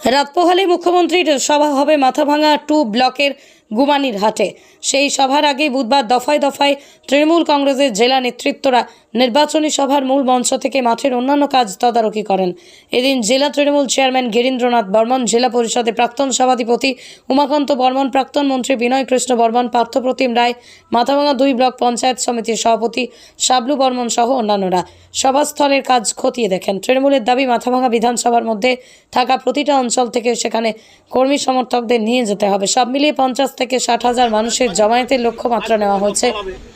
রাত পোহালে মুখ্যমন্ত্রীর সভা হবে মাথাভাঙা টু ব্লকের গুমানির হাটে। সেই সভার আগে বুধবার দফায় দফায় তৃণমূল কংগ্রেসের জেলা নেতৃত্বরা নির্বাচনী সভার মূল মঞ্চ থেকে মাঠের অন্যান্য কাজ তদারকি করেন। এদিন জেলা তৃণমূল চেয়ারম্যান গিরীন্দ্রনাথ বর্মন, জেলা পরিষদের প্রাক্তন সভাধিপতি উমাকান্ত বর্মন, প্রাক্তন মন্ত্রী বিনয় কৃষ্ণ বর্মন পার্থপ্রতিম রায়, মাথাভাঙা দুই ব্লক পঞ্চায়েত সমিতির সভাপতি শাবলু বর্মন সহ অন্যান্যরা। সভাস্থলের কাজ খতিয়ে দেখেন। তৃণমূলের দাবি, মাথাভাঙা বিধানসভার মধ্যে থাকা প্রতিটা অঞ্চল থেকে সেখানে কর্মী সমর্থকদের নিয়ে যেতে হবে। সব মিলিয়ে পঞ্চাশ থেকে ষাট হাজার মানুষের জমায়েতের লক্ষ্যমাত্রা নেওয়া হয়েছে।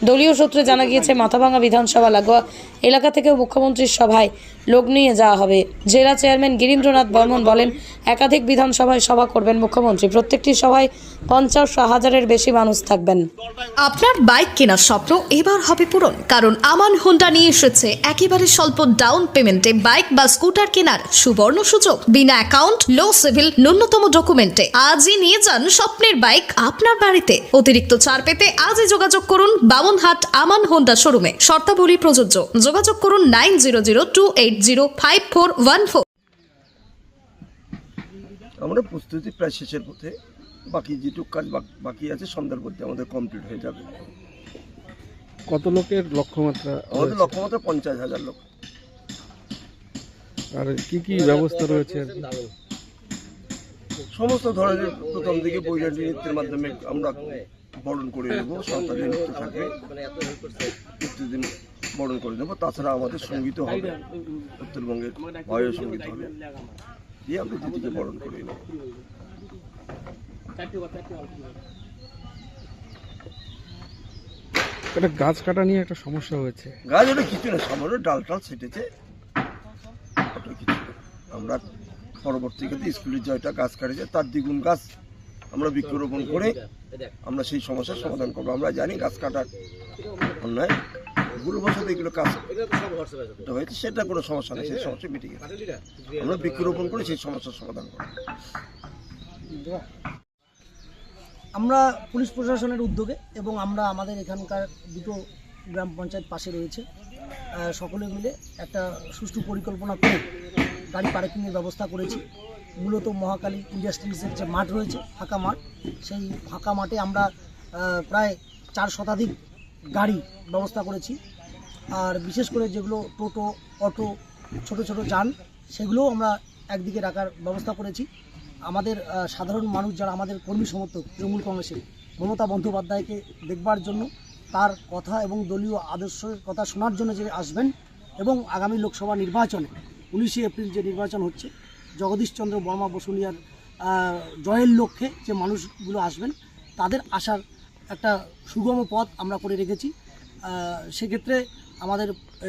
দলীয় সূত্রে জানা গিয়েছে মাথাভাঙা বিধানসভা লাগোয়া এলাকা থেকেও মুখ্যমন্ত্রীর সভায় লোক নিয়ে যাওয়া হবে। জেলা চেয়ারম্যান গিরীন্দ্রনাথ বর্মন বলেন, একাধিক বিধানসভায় সভা করবেন মুখ্যমন্ত্রী। প্রত্যেকটি সভায় পঞ্চাশ হাজারের বেশি মানুষ থাকবেন। আপনার বাইক কেনার স্বপ্ন এবার হবে পূরণ, কারণ আমান হোন্ডা নিয়ে এসেছে একেবারে স্বল্প ডাউন পেমেন্টে বাইক বা স্কুটার কেনার সুবর্ণ সুযোগ। বিনা অ্যাকাউন্ট, লো সিভিল, ন্যূনতম ডকুমেন্টে। আজই নিয়ে যান স্বপ্নের বাইক আপনার বাড়িতে। অতিরিক্ত ছাড় পেতে আজই যোগাযোগ করুন বামনহাট আমান হোন্ডা শোরুমে। শর্তাবলী প্রযোজ্য। যোগাযোগ করুন nine zero zero two eight zero five four one four. আমরা প্রস্তুতি প্রায় শেষের পথে। বাকি যেটুকু কাজ বাকি আছে সন্ধ্যার মধ্যে আমাদের কমপ্লিট হয়ে যাবে। কত লোকের লক্ষ্যমাত্রা আমাদের লক্ষ্যমাত্রা পঞ্চাশ হাজার লোক। আর কি কি ব্যবস্থা রয়েছে সমস্ত ধরনের প্রথম দিকে বৈরাটি নৃত্যের মাধ্যমে আমরা বরণ করে নেব। সরকারি নৃত্য থাকবে। প্রতিদিন বরণ করে নেব তাছাড়া আমাদের সঙ্গীতও হবে। উত্তরবঙ্গের ভয় সংগীত হবে। দিয়ে আমরা দিদিকে বরণ করে নেব। একটা গাছ কাটা নিয়ে একটা সমস্যা হয়েছে। গাছ ওটা কিছু না সামান্য ডাল টাল ছেটেছে। ওটা কিছু আমরা পরবর্তীকালে স্কুলের জয়টা গাছ কাটেছে তার দ্বিগুণ গাছ আমরা বৃক্ষরোপণ করে আমরা সেই সমস্যার সমাধান করব। আমরা জানি গাছ কাটার অন্যায়। ভুল বছর এগুলো কাজ হয়েছে সেটা কোনো সমস্যা নেই সেই সমস্যা মিটে গেছে। আমরা বৃক্ষরোপণ করে সেই সমস্যার সমাধান করব। আমরা পুলিশ প্রশাসনের উদ্যোগে এবং আমরা আমাদের এখানকার দুটো গ্রাম পঞ্চায়েত পাশে রয়েছে সকলে মিলে একটা সুষ্ঠু পরিকল্পনা করে গাড়ি পার্কিংয়ের ব্যবস্থা করেছি। মূলত মহাকালী ইন্ডাস্ট্রিজের যে মাঠ রয়েছে ফাঁকা মাঠ সেই ফাঁকা মাঠে আমরা প্রায় চার শতাধিক গাড়ি ব্যবস্থা করেছি। আর বিশেষ করে যেগুলো টোটো, অটো, ছোট ছোট যান, সেগুলোও আমরা একদিকে রাখার ব্যবস্থা করেছি। আমাদের সাধারণ মানুষ যারা আমাদের কর্মী সমর্থক তৃণমূল কংগ্রেসের, মমতা বন্দ্যোপাধ্যায়কে দেখবার জন্য তার কথা এবং দলীয় আদর্শের কথা শোনার জন্য যে আসবেন এবং আগামী লোকসভা নির্বাচনে, উনিশে এপ্রিল যে নির্বাচন হচ্ছে, জগদীশচন্দ্র বর্মা বসুনিয়ার জয়ের লক্ষ্যে যে মানুষগুলো আসবেন, তাদের আসার একটা সুগম পথ আমরা করে রেখেছি। সেক্ষেত্রে আমাদের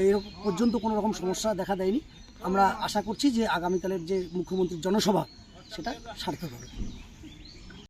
এরকম পর্যন্ত কোনো রকম সমস্যা দেখা দেয়নি। আমরা আশা করছি যে আগামীকালের যে মুখ্যমন্ত্রীর জনসভা, সেটা সার্থক হবে।